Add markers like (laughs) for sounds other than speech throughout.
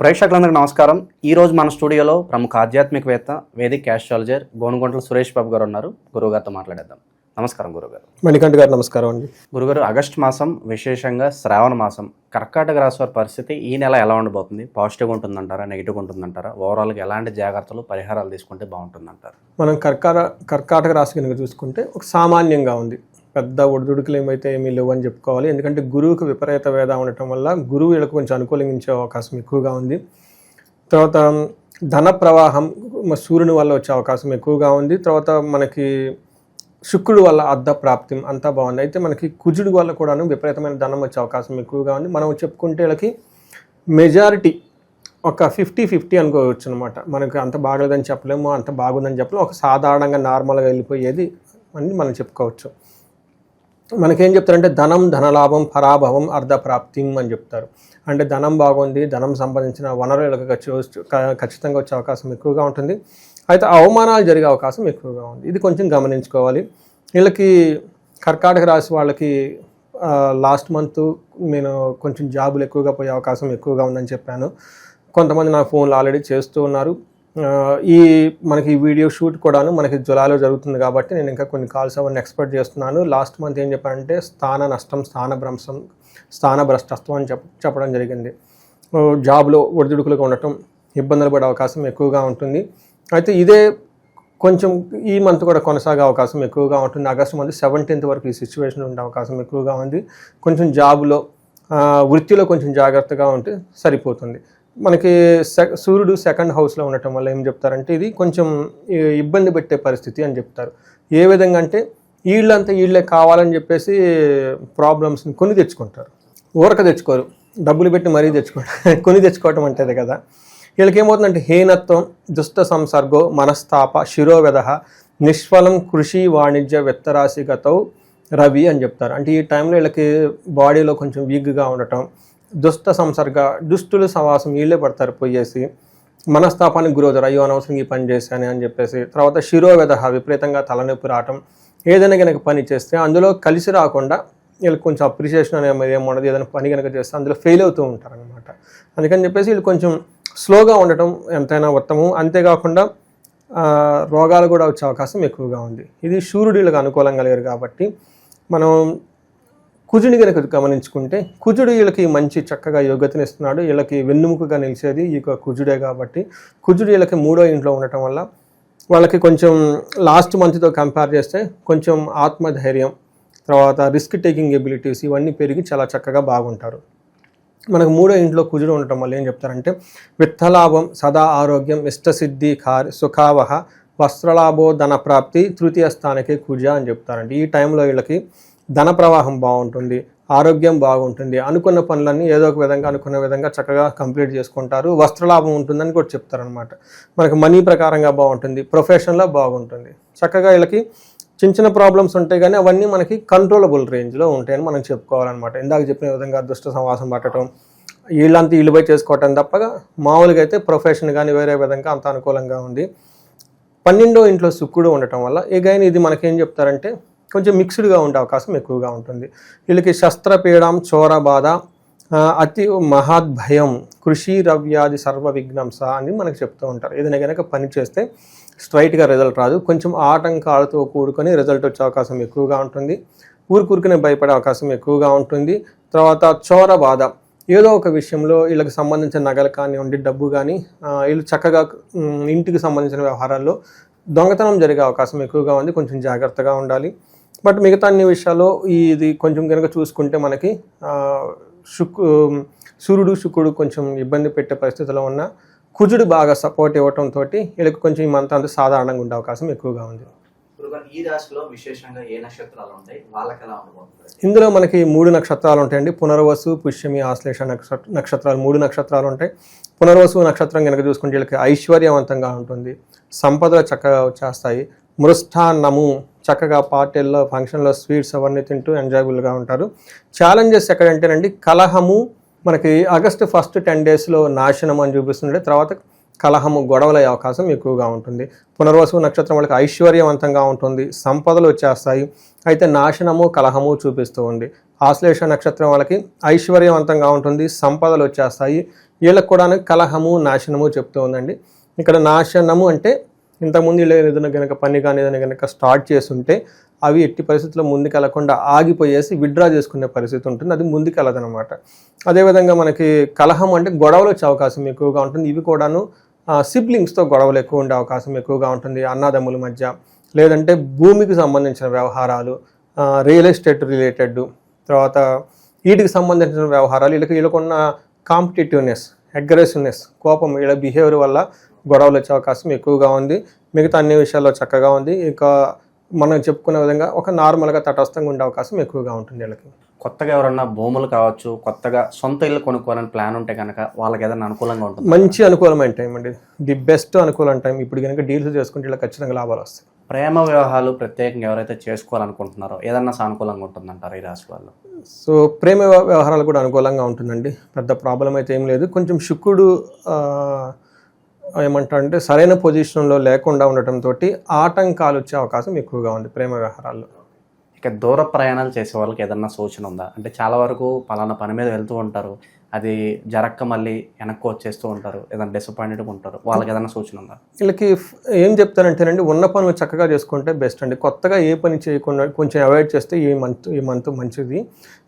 ప్రేక్షకులందరికీ నమస్కారం. ఈ రోజు మన స్టూడియోలో ప్రముఖ ఆధ్యాత్మికవేత్త వేదిక్ క్యాస్ట్రాలజర్ గోనుగొంటల సురేష్ బాబు గారు ఉన్నారు. గురువుగారితో మాట్లాడేద్దాం. నమస్కారం గురుగారు మణికంఠ గారు నమస్కారం అండి. గురుగారు ఆగస్టు మాసం విశేషంగా శ్రావణ మాసం కర్కాటక రాశి వారి పరిస్థితి ఈ నెల ఎలా ఉండబోతుంది? పాజిటివ్గా ఉంటుందంటారా? నెగిటివ్గా ఉంటుందంటారా? ఓవరాల్గా ఎలాంటి జాగ్రత్తలు పరిహారాలు తీసుకుంటే బాగుంటుందంటారు? మనం కర్కాట కర్కాటక రాశి కనుక చూసుకుంటే ఒక సామాన్యంగా ఉంది. పెద్ద ఒడిదుడుకులు ఏమైతే ఏమీ లేవు అని చెప్పుకోవాలి. ఎందుకంటే గురువుకు విపరీత వేద ఉండటం వల్ల గురువు వీళ్ళకి కొంచెం అనుకూలించే అవకాశం ఎక్కువగా ఉంది. తర్వాత ధన ప్రవాహం సూర్యుని వల్ల వచ్చే అవకాశం ఎక్కువగా ఉంది. తర్వాత మనకి శుక్రుడు వల్ల అర్ధ ప్రాప్తి అంతా బాగుంది. అయితే మనకి కుజుడు వల్ల కూడాను విపరీతమైన ధనం వచ్చే అవకాశం ఎక్కువగా ఉంది. మనం చెప్పుకుంటే వీళ్ళకి మెజారిటీ ఒక ఫిఫ్టీ ఫిఫ్టీ అనుకోవచ్చు అనమాట మనకి అంత బాగలేదని చెప్పలేము అంత బాగుందని చెప్పలేము. ఒక సాధారణంగా నార్మల్గా వెళ్ళిపోయేది అని మనం చెప్పుకోవచ్చు. మనకేం చెప్తారంటే ధనం ధనలాభం పరాభవం అర్ధప్రాప్తి అని చెప్తారు. అంటే ధనం బాగుంది ధనం సంబంధించిన వనరులకు ఖచ్చితంగా వచ్చే అవకాశం ఎక్కువగా ఉంటుంది. అయితే అవమానాలు జరిగే అవకాశం ఎక్కువగా ఉంది. ఇది కొంచెం గమనించుకోవాలి. వీళ్ళకి కర్కాటక రాశి వాళ్ళకి లాస్ట్ మంత్ నేను కొంచెం జాబులు ఎక్కువగా పోయే అవకాశం ఎక్కువగా ఉందని చెప్పాను. కొంతమంది నా ఫోన్లు ఆల్రెడీ చేస్తూ ఉన్నారు. ఈ మనకి వీడియో షూట్ కూడాను మనకి జులైలో జరుగుతుంది కాబట్టి నేను ఇంకా కొన్ని కాల్స్ అవన్నీ ఎక్స్పెక్ట్ చేస్తున్నాను. లాస్ట్ మంత్ ఏం చెప్పానంటే స్థాన నష్టం స్థాన భ్రంశం స్థాన భ్రష్టత్వం అని చెప్ చెప్పడం జరిగింది. జాబ్లో ఒడిదుడుకులుగా ఉండటం ఇబ్బందులు పడే అవకాశం ఎక్కువగా ఉంటుంది. అయితే ఇదే కొంచెం ఈ మంత్ కూడా కొనసాగే అవకాశం ఎక్కువగా ఉంటుంది. ఆగస్టు మంత్ సెవెంటీన్త్ వరకు ఈ సిచ్యువేషన్ ఉండే అవకాశం ఎక్కువగా ఉంది. కొంచెం జాబ్లో వృత్తిలో కొంచెం జాగ్రత్తగా ఉంటే సరిపోతుంది. మనకి సె సూర్యుడు సెకండ్ హౌస్లో ఉండటం వల్ల ఏం చెప్తారంటే ఇది కొంచెం ఇబ్బంది పెట్టే పరిస్థితి అని చెప్తారు. ఏ విధంగా అంటే వీళ్ళంతా వీళ్ళే కావాలని చెప్పేసి ప్రాబ్లమ్స్ని కొని తెచ్చుకుంటారు. ఊరక తెచ్చుకోరు. డబ్బులు పెట్టి మరీ తెచ్చుకుంటారు (laughs) కొని తెచ్చుకోవటం అంటేది కదా. వీళ్ళకి ఏమవుతుందంటే హీనత్వం దుష్ట సంసర్గో మనస్తాప శిరోవెద నిష్ఫలం కృషి వాణిజ్య విత్తరాశిగతౌ రవి అని చెప్తారు. అంటే ఈ టైంలో వీళ్ళకి బాడీలో కొంచెం వీక్గా ఉండటం దుష్ట సంసర్గ దుష్టుల సవాసం వీళ్ళే పడతారు పోయేసి మనస్తాపానికి గురవుతారు. అయ్యో అనవసరంగా ఈ పని చేశాను అని చెప్పేసి తర్వాత శిరోవేధ విపరీతంగా తలనొప్పి రావటం ఏదైనా కనుక పని చేస్తే అందులో కలిసి రాకుండా వీళ్ళు కొంచెం అప్రిషియేషన్ అనేది ఏముండదు ఏదైనా పని కనుక చేస్తే అందులో ఫెయిల్ అవుతూ ఉంటారనమాట అందుకని చెప్పేసి వీళ్ళు కొంచెం స్లోగా ఉండటం ఎంతైనా ఉత్తమం. అంతేకాకుండా రోగాలు కూడా వచ్చే అవకాశం ఎక్కువగా ఉంది. ఇది సూర్యుడు వీళ్ళకి అనుకూలంగా లేరు కాబట్టి మనం కుజుని కనుక గమనించుకుంటే కుజుడు వీళ్ళకి మంచి చక్కగా యోగ్యతను ఇస్తున్నాడు. వీళ్ళకి వెన్నుముకగా నిలిచేది ఈ యొక్క కుజుడే కాబట్టి కుజుడు వీళ్ళకి మూడో ఇంట్లో ఉండటం వల్ల వాళ్ళకి కొంచెం లాస్ట్ మంత్తో కంపేర్ చేస్తే కొంచెం ఆత్మధైర్యం తర్వాత రిస్క్ టేకింగ్ ఎబిలిటీస్ ఇవన్నీ పెరిగి చాలా చక్కగా బాగుంటారు. మనకు మూడో ఇంట్లో కుజుడు ఉండటం వల్ల ఏం చెప్తారంటే విత్తలాభం సదా ఆరోగ్యం ఇష్టసిద్ధి కార్ సుఖావహ వస్త్రలాభో ధన ప్రాప్తి తృతీయ స్థానకే కుజ అని చెప్తారండి. ఈ టైంలో వీళ్ళకి ధన ప్రవాహం బాగుంటుంది ఆరోగ్యం బాగుంటుంది అనుకున్న పనులన్నీ ఏదో ఒక విధంగా అనుకున్న విధంగా చక్కగా కంప్లీట్ చేసుకుంటారు. వస్త్రలాభం ఉంటుందని కూడా చెప్తారనమాట మనకి మనీ ప్రకారంగా బాగుంటుంది ప్రొఫెషన్లో బాగుంటుంది. చక్కగా వీళ్ళకి చిన్న చిన్న ప్రాబ్లమ్స్ ఉంటాయి కానీ అవన్నీ మనకి కంట్రోలబుల్ రేంజ్లో ఉంటాయని మనం చెప్పుకోవాలన్నమాట. ఇందాక చెప్పిన విధంగా దుష్ట సమాసం పట్టడం వీళ్ళంతా ఇల్లు పోయి చేసుకోవటం తప్పగా మామూలుగా అయితే ప్రొఫెషన్ కానీ వేరే విధంగా అంత అనుకూలంగా ఉంది. పన్నెండో ఇంట్లో శుక్రుడు ఉండటం వల్ల ఎగైన్ ఇది మనకేం చెప్తారంటే కొంచెం మిక్స్డ్గా ఉండే అవకాశం ఎక్కువగా ఉంటుంది. వీళ్ళకి శస్త్రపీడం చోర బాధ అతి మహాద్భయం కృషి రవ్యాది సర్వ విఘ్నంస అని మనకు చెప్తూ ఉంటారు. ఏదైనా కనుక పని చేస్తే స్ట్రైట్గా రిజల్ట్ రాదు. కొంచెం ఆటంకాలతో కూడుకొని రిజల్ట్ వచ్చే అవకాశం ఎక్కువగా ఉంటుంది. ఊరుకూరుకునే భయపడే అవకాశం ఎక్కువగా ఉంటుంది. తర్వాత చోర బాధ ఏదో ఒక విషయంలో వీళ్ళకి సంబంధించిన నగలు కానివ్వండి డబ్బు కానీ వీళ్ళు చక్కగా ఇంటికి సంబంధించిన వ్యవహారాల్లో దొంగతనం జరిగే అవకాశం ఎక్కువగా ఉంది. కొంచెం జాగ్రత్తగా ఉండాలి. బట్ మిగతా అన్ని విషయాల్లో ఈ- ఇది కొంచెం కనుక చూసుకుంటే మనకి శుక్ సూర్యుడు శుక్రుడు కొంచెం ఇబ్బంది పెట్టే పరిస్థితిలో ఉన్న కుజుడు బాగా సపోర్ట్ ఇవ్వటంతో వీళ్ళకి కొంచెం ఈ మంత్ అంతా సాధారణంగా ఉండే అవకాశం ఎక్కువగా ఉంది. ఈ రాశిలో విశేషంగా ఏ నక్షత్రాలు ఉంటాయి? వాళ్ళకి ఎలా ఉండబోతుంది? ఇందులో మనకి మూడు నక్షత్రాలు ఉంటాయండి. పునర్వసు పుష్యమి ఆశ్లేష నక్షత్ర నక్షత్రాలు మూడు నక్షత్రాలు ఉంటాయి. పునర్వసు నక్షత్రం కనుక చూసుకుంటే వీళ్ళకి ఐశ్వర్యవంతంగా ఉంటుంది. సంపదలు చక్కగా వచ్చేస్తాయి. మృష్టాన్నము. చక్కగా పార్టీల్లో ఫంక్షన్లో స్వీట్స్ అవన్నీ తింటూ ఎంజాయబుల్గా ఉంటారు. ఛాలెంజెస్ ఎక్కడంటేనండి కలహము మనకి ఆగస్టు ఫస్ట్ టెన్ డేస్లో నాశనం అని చూపిస్తుండే తర్వాత కలహము గొడవలయ్యే అవకాశం ఎక్కువగా ఉంటుంది. పునర్వసు నక్షత్రం వాళ్ళకి ఐశ్వర్యవంతంగా ఉంటుంది సంపదలు వచ్చేస్తాయి. అయితే నాశనము కలహము చూపిస్తూ ఉంది. ఆశ్లేష నక్షత్రం వాళ్ళకి ఐశ్వర్యవంతంగా ఉంటుంది సంపదలు వచ్చేస్తాయి. వీళ్ళకి కూడా కలహము నాశనము చెప్తూ ఉందండి. ఇక్కడ నాశనము అంటే ఇంతకుముందు వీళ్ళు ఏదైనా కనుక పని కానీ ఏదైనా కనుక స్టార్ట్ చేస్తుంటే అవి ఎట్టి పరిస్థితుల్లో ముందుకెళ్ళకుండా ఆగిపోయేసి విత్డ్రా చేసుకునే పరిస్థితి ఉంటుంది. అది ముందుకెళ్ళదనమాట అదేవిధంగా మనకి కలహం అంటే గొడవలు వచ్చే అవకాశం ఎక్కువగా ఉంటుంది. ఇవి కూడాను సిబ్లింగ్స్తో గొడవలు ఎక్కువ ఉండే అవకాశం ఎక్కువగా ఉంటుంది. అన్నదమ్ముల మధ్య లేదంటే భూమికి సంబంధించిన వ్యవహారాలు రియల్ ఎస్టేట్ రిలేటెడ్ తర్వాత వీటికి సంబంధించిన వ్యవహారాలు వీళ్ళకి వీళ్ళకున్న కాంపిటేటివ్నెస్ అగ్రెసివ్నెస్ కోపం వీళ్ళ బిహేవియర్ వల్ల గొడవలు వచ్చే అవకాశం ఎక్కువగా ఉంది. మిగతా అన్ని విషయాల్లో చక్కగా ఉంది. ఇక మనం చెప్పుకునే విధంగా ఒక నార్మల్గా తటస్థంగా ఉండే అవకాశం ఎక్కువగా ఉంటుంది వీళ్ళకి. కొత్తగా ఎవరన్నా భూములు కావచ్చు కొత్తగా సొంత ఇల్లు కొనుక్కోవాలని ప్లాన్ ఉంటే కనుక వాళ్ళకి ఏదైనా అనుకూలంగా ఉంటుంది? మంచి అనుకూలమైన టైం అండి. ది బెస్ట్ అనుకూలమైన టైం ఇప్పుడు కనుక డీల్స్ చేసుకుంటే ఇలా ఖచ్చితంగా లాభాలు వస్తాయి. ప్రేమ వివాహాలు ప్రత్యేకంగా ఎవరైతే చేసుకోవాలనుకుంటున్నారో ఏదన్నా సానుకూలంగా ఉంటుందంటారు ఈ రాశి వాళ్ళు? సో ప్రేమ వ్యవ- వ్యవహారాలు కూడా అనుకూలంగా ఉంటుందండి. పెద్ద ప్రాబ్లం అయితే ఏం లేదు. కొంచెం శుక్రుడు ఏమంటారంటే సరైన పొజిషన్లో లేకుండా ఉండటంతో ఆటంకాలు వచ్చే అవకాశం ఎక్కువగా ఉంది ప్రేమ వ్యవహారాల్లో. ఇక దూర ప్రయాణాలు చేసే వాళ్ళకి ఏదన్నా సూచన ఉందా? అంటే చాలా వరకు పలానా పని మీద వెళ్తూ ఉంటారు. అది జరక్క మళ్ళీ వెనక్కి వచ్చేస్తూ ఉంటారు. ఏదైనా డిసప్పాయింటెడ్గా ఉంటారు. వాళ్ళకి ఏదైనా సూచన ఉందా? వీళ్ళకి ఏం చెప్తానంటేనండి ఉన్న పనులు చక్కగా చేసుకుంటే బెస్ట్ అండి. కొత్తగా ఏ పని చేయకుండా కొంచెం అవాయిడ్ చేస్తే ఈ మంత్ ఈ మంత్ మంచిది.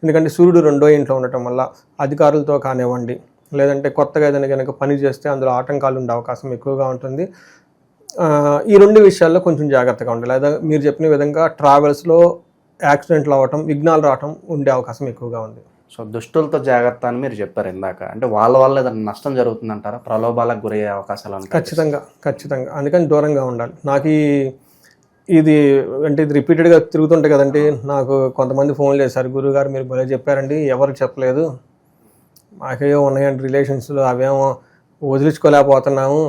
ఎందుకంటే సూర్యుడు రెండో ఇంట్లో ఉండటం వల్ల అధికారులతో కానివ్వండి లేదంటే కొత్తగా ఏదైనా కనుక పని చేస్తే అందులో ఆటంకాలు ఉండే అవకాశం ఎక్కువగా ఉంటుంది. ఈ రెండు విషయాల్లో కొంచెం జాగ్రత్తగా ఉండాలి. లేదా మీరు చెప్పిన విధంగా ట్రావెల్స్లో యాక్సిడెంట్లు అవ్వటం విఘ్నాలు రావటం ఉండే అవకాశం ఎక్కువగా ఉంది. సో దుష్టులతో జాగ్రత్త అని మీరు చెప్పారు ఇందాక. అంటే వాళ్ళ వల్ల ఏదైనా నష్టం జరుగుతుందంటారా? ప్రలోభాలకు గురయ్యే అవకాశాలు ఖచ్చితంగా ఖచ్చితంగా. అందుకని దూరంగా ఉండాలి. నాకు ఈ ఇది అంటే ఇది రిపీటెడ్గా తిరుగుతుంటాయి కదండి నాకు కొంతమంది ఫోన్ చేశారు. గురుగారు మీరు భలే చెప్పారండి ఎవరు చెప్పలేదు. మాకేవో ఉన్నాయండి రిలేషన్స్లో అవేమో వదిలించుకోలేకపోతున్నాము.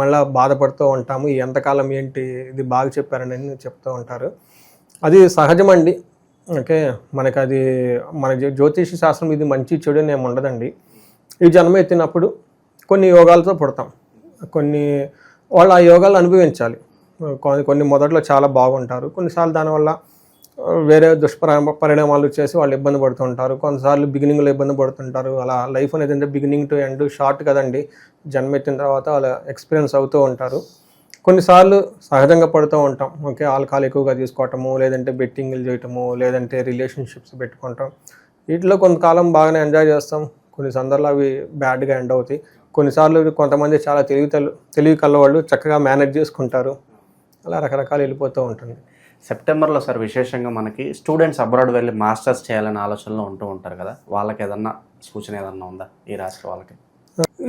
మళ్ళీ బాధపడుతూ ఉంటాము. ఈ ఎంతకాలం ఏంటి ఇది బాగా చెప్పారని చెప్తూ ఉంటారు. అది సహజమండి. ఓకే మనకి అది మన జ్యోతిష శాస్త్రం ఇది మంచి చెడు అని ఏమి ఉండదండి. ఈ జన్మ ఎత్తినప్పుడు కొన్ని యోగాలతో పుడతాం. కొన్ని వాళ్ళు ఆ యోగాలు అనుభవించాలి. కొన్ని కొన్ని మొదట్లో చాలా బాగుంటారు. కొన్నిసార్లు దానివల్ల వేరే దుష్పరిణామ పరిణామాలు చేసి వాళ్ళు ఇబ్బంది పడుతుంటారు. కొన్నిసార్లు బిగినింగ్లో ఇబ్బంది పడుతుంటారు. అలా లైఫ్ అనేది అంటే బిగినింగ్ టు ఎండ్ షార్ట్ కదండి. జన్మ ఎత్తిన తర్వాత అలా ఎక్స్పీరియన్స్ అవుతూ ఉంటారు. కొన్నిసార్లు సహజంగా పడుతూ ఉంటాం. ఓకే ఆల్కహాల్ ఎక్కువగా తీసుకోవటము లేదంటే బెట్టింగ్లు చేయటము లేదంటే రిలేషన్షిప్స్ పెట్టుకుంటాం. వీటిలో కొంతకాలం బాగానే ఎంజాయ్ చేస్తాం. కొన్ని సందర్భాలు అవి బ్యాడ్గా ఎండ్ అవుతాయి. కొన్నిసార్లు కొంతమంది చాలా తెలివి తెలివి కల్లవాళ్ళు చక్కగా మేనేజ్ చేసుకుంటారు. అలా రకరకాలు వెళ్ళిపోతూ ఉంటుంది. సెప్టెంబర్లో సార్ విశేషంగా మనకి స్టూడెంట్స్ అబ్రాడ్ వెళ్ళి మాస్టర్స్ చేయాలనే ఆలోచనలో ఉంటూ ఉంటారు కదా? వాళ్ళకి ఏదన్నా సూచన ఏదన్నా ఉందా ఈ రాశి వాళ్ళకి?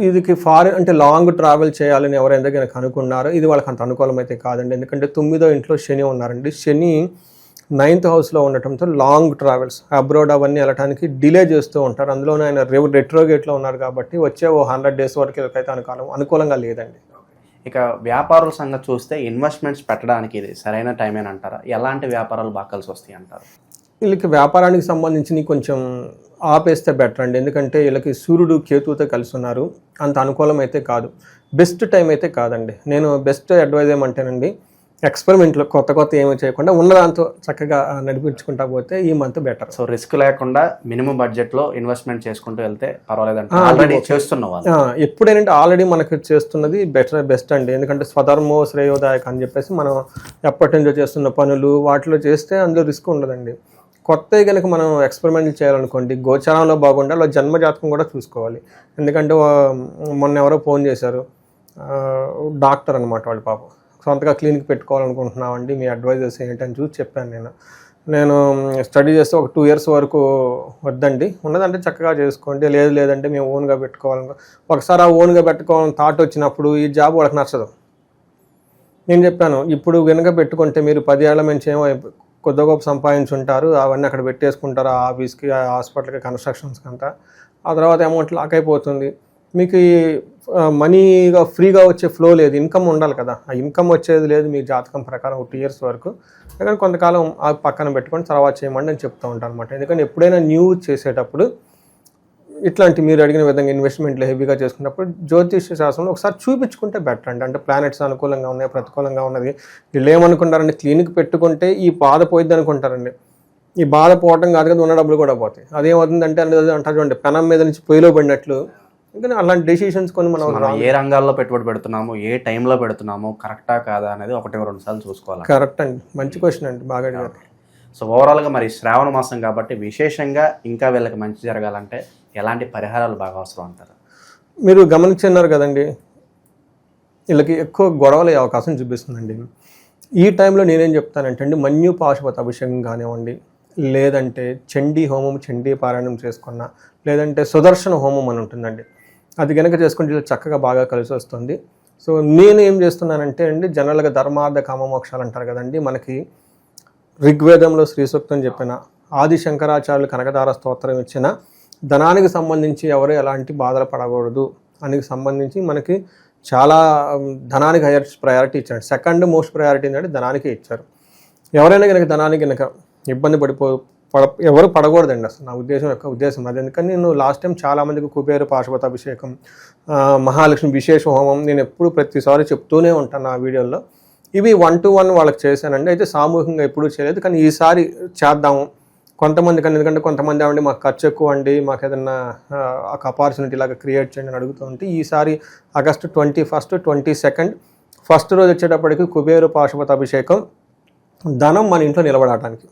ఇదికి ఫారిన్ అంటే లాంగ్ ట్రావెల్ చేయాలని ఎవరైనా కనుక అనుకున్నారో ఇది వాళ్ళకి అంత అనుకూలం అయితే కాదండి. ఎందుకంటే తొమ్మిదో ఇంట్లో శని ఉన్నారండి. శని నైన్త్ హౌస్లో ఉండటంతో లాంగ్ ట్రావెల్స్ అబ్రోడ్ అవన్నీ వెళ్ళడానికి డిలే చేస్తూ ఉంటారు. అందులోనే ఆయన రేవు రెట్రోగేట్లో ఉన్నారు కాబట్టి వచ్చే ఓ హండ్రెడ్ డేస్ వరకు అయితే అనుకూలం అనుకూలంగా లేదండి. ఇక వ్యాపారుల సంగతి చూస్తే ఇన్వెస్ట్మెంట్స్ పెట్టడానికి ఇది సరైన టైం అంటారా? ఎలాంటి వ్యాపారాలు బాగా కలిసి వస్తాయి అంటారు? వీళ్ళకి వ్యాపారానికి సంబంధించి కొంచెం ఆపేస్తే బెటర్ అండి. ఎందుకంటే వీళ్ళకి సూర్యుడు కేతువుతో కలిసి ఉన్నారు. అంత అనుకూలం అయితే కాదు. బెస్ట్ టైం అయితే కాదండి. నేను బెస్ట్ అడ్వైజ్ ఏమంటానండి ఎక్స్పెరిమెంట్లో కొత్త కొత్త ఏమీ చేయకుండా ఉన్నదాంతో చక్కగా నడిపించుకుంటా పోతే ఈ మంత్ బెటర్. సో రిస్క్ లేకుండా మినిమం బడ్జెట్లో ఇన్వెస్ట్మెంట్ చేసుకుంటూ వెళ్తే పర్వాలేదంట ఆల్రెడీ చేస్తున్న ఆల్రెడీ మనకు చేస్తున్నది బెటర్ బెస్ట్ అండి. ఎందుకంటే స్వధర్మో శ్రేయోదాయక అని చెప్పేసి మనం ఎప్పటి నుంచో చేస్తున్న పనులు వాటిలో చేస్తే అందులో రిస్క్ ఉండదండి. కొత్తవి కనుక మనం ఎక్స్పెరిమెంట్ చేయాలనుకోండి గోచారంలో బాగుండాలి వాళ్ళ జన్మ జాతకం కూడా చూసుకోవాలి. ఎందుకంటే మొన్న ఎవరో ఫోన్ చేశారు. డాక్టర్ అనమాట వాళ్ళ పాపం. సొంతగా క్లినిక్ పెట్టుకోవాలనుకుంటున్నామండి. మీ అడ్వైజర్స్ ఏంటని చూసి చెప్పాను నేను. నేను స్టడీ చేస్తే ఒక టూ ఇయర్స్ వరకు వద్దండి. ఉన్నదంటే చక్కగా చేసుకోండి. లేదు లేదంటే మేము ఓన్గా పెట్టుకోవాలను ఒకసారి ఆ ఓన్గా పెట్టుకోవాలని థాట్ వచ్చినప్పుడు ఈ జాబ్ వాళ్ళకి నచ్చదు. నేను చెప్పాను ఇప్పుడు వెనుక పెట్టుకుంటే మీరు పది ఏళ్ళ నుంచి ఏమో కొద్ది గొప్ప సంపాదించుంటారు. అవన్నీ అక్కడ పెట్టేసుకుంటారు ఆ ఆఫీస్కి ఆ హాస్పిటల్కి కన్స్ట్రక్షన్స్కి అంతా. ఆ తర్వాత అమౌంట్ లాక్ అయిపోతుంది. మీకు ఈ మనీగా ఫ్రీగా వచ్చే ఫ్లో లేదు ఇన్కమ్ ఉండాలి కదా. ఆ ఇన్కమ్ వచ్చేది లేదు మీ జాతకం ప్రకారం ఒక టూ ఇయర్స్ వరకు. ఎందుకంటే కొంతకాలం ఆ పక్కన పెట్టుకొని తర్వాత చేయమని నేను చెప్తూ ఉంటాను అనమాట ఎందుకంటే ఎప్పుడైనా న్యూ చేసేటప్పుడు ఇట్లాంటి మీరు అడిగిన విధంగా ఇన్వెస్ట్మెంట్లు హెవీగా చేసుకున్నప్పుడు జ్యోతిష్య శాస్త్రంలో ఒకసారి చూపించుకుంటే బెటర్ అండి. అంటే ప్లానెట్స్ అనుకూలంగా ఉన్నాయి ప్రతికూలంగా ఉన్నది. వీళ్ళు ఏమనుకుంటారండి క్లినిక్ పెట్టుకుంటే ఈ బాధ పోయిద్ది అనుకుంటారండి. ఈ బాధ పోవటం కాదు కదా ఉన్న డబ్బులు కూడా పోతాయి. అదేమవుతుందంటే అంటే అంటారు చూడండి పెనం మీద నుంచి పొయ్యిలో పడినట్లు ఇంకా అలాంటి డెసిషన్స్ కొన్ని మనం ఏ రంగాల్లో పెట్టుబడి పెడుతున్నాము ఏ టైంలో పెడుతున్నాము కరెక్టా కాదా అనేది ఒకటి రెండు సార్లు చూసుకోవాలి. కరెక్ట్ అండి. మంచి క్వశ్చన్ అండి. బాగా అడిగారు. సో ఓవరాల్గా మరి శ్రావణ మాసం కాబట్టి విశేషంగా ఇంకా వీళ్ళకి మంచి జరగాలంటే ఎలాంటి పరిహారాలు బాగా అవసరం అంటారు? మీరు గమనించున్నారు కదండి వీళ్ళకి ఎక్కువ గొడవలు అయ్యే అవకాశం చూపిస్తుందండి. ఈ టైంలో నేనేం చెప్తానంటే అండి మన్యు పాశుపత అభిషేకం కానివ్వండి లేదంటే చండీ హోమం చండీ పారాయణం చేసుకున్న లేదంటే సుదర్శన హోమం అని ఉంటుందండి. అది కనుక చేసుకుంటే చక్కగా బాగా కలిసి వస్తుంది. సో నేను ఏం చేస్తున్నానంటే అండి జనరల్గా ధర్మార్థ కామమోక్షాలు అంటారు కదండి మనకి ఋగ్వేదంలో శ్రీ సూక్తం చెప్పిన ఆది శంకరాచార్యులు కనకదార స్తోత్రం ఇచ్చిన ధనానికి సంబంధించి ఎవరు ఎలాంటి బాధలు పడకూడదు అని సంబంధించి మనకి చాలా ధనానికి హైయర్ ప్రయారిటీ ఇచ్చారు. సెకండ్ మోస్ట్ ప్రయారిటీ ఏంటంటే ధనానికే ఇచ్చారు. ఎవరైనా కనుక ధనానికి కనుక ఇబ్బంది పడిపో పడ ఎవరు పడకూడదండి అసలు. నా ఉద్దేశం యొక్క ఉద్దేశం అది. ఎందుకని నేను లాస్ట్ టైం చాలామందికి కుబేరు పాశుపత అభిషేకం మహాలక్ష్మి విశేష హోమం నేను ఎప్పుడు ప్రతిసారి చెప్తూనే ఉంటాను నా వీడియోలో ఇవి వన్ టు వన్ వాళ్ళకి చేశానండి. అయితే సామూహికంగా ఎప్పుడూ చేయలేదు. కానీ ఈసారి చేద్దాము. కొంతమంది కానీ ఎందుకంటే కొంతమంది ఏమండి మాకు ఖర్చు ఎక్కువ అండి మాకు ఏదన్నా ఒక ఆపర్చునిటీ లాగా క్రియేట్ చేయండి అని అడుగుతూ ఉంటే ఈసారి August twenty first twenty second first రోజు వచ్చేటప్పటికి కుబేరు పాశుపత అభిషేకం ధనం మన ఇంట్లో నిలబడటానికి.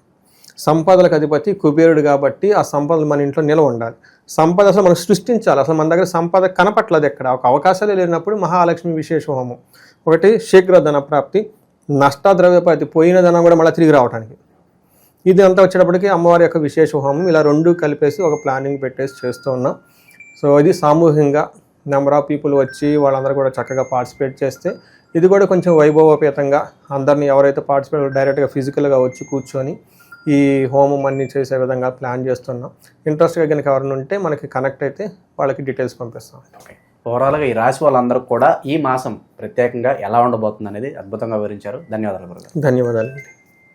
సంపదలకు అధిపతి కుబేరుడు కాబట్టి ఆ సంపదలు మన ఇంట్లో నిలవ ఉండాలి. సంపద అసలు మనం సృష్టించాలి. అసలు మన దగ్గర సంపద కనపట్లేదు ఎక్కడ? ఒక అవకాశాలు లేనప్పుడు మహాలక్ష్మి విశేష హోమం ఒకటి శీఘ్ర ధన ప్రాప్తి నష్టద్రవ్యపతి పోయిన ధనం కూడా మళ్ళీ తిరిగి రావడానికి ఇది అంతా వచ్చేటప్పటికి అమ్మవారి యొక్క విశేష హోమం ఇలా రెండు కలిపేసి ఒక ప్లానింగ్ పెట్టేసి చేస్తూ ఉన్నాం. సో ఇది సామూహికంగా నెంబర్ ఆఫ్ పీపుల్ వచ్చి వాళ్ళందరూ కూడా చక్కగా పార్టిసిపేట్ చేస్తే ఇది కూడా కొంచెం వైభవోపేతంగా అందరినీ ఎవరైతే పార్టిసిపేట్ డైరెక్ట్గా ఫిజికల్గా వచ్చి కూర్చొని ఈ హోమం అన్ని చేసే విధంగా ప్లాన్ చేస్తున్నాం. ఇంట్రెస్ట్గా కనుక ఎవరైనా ఉంటే మనకి కనెక్ట్ అయితే వాళ్ళకి డీటెయిల్స్ పంపిస్తాం. ఓకే. ఓవరాల్గా ఈ రాశి వాళ్ళందరూ కూడా ఈ మాసం ప్రత్యేకంగా ఎలా ఉండబోతుంది అనేది అద్భుతంగా వివరించారు. ధన్యవాదాలు ధన్యవాదాలు.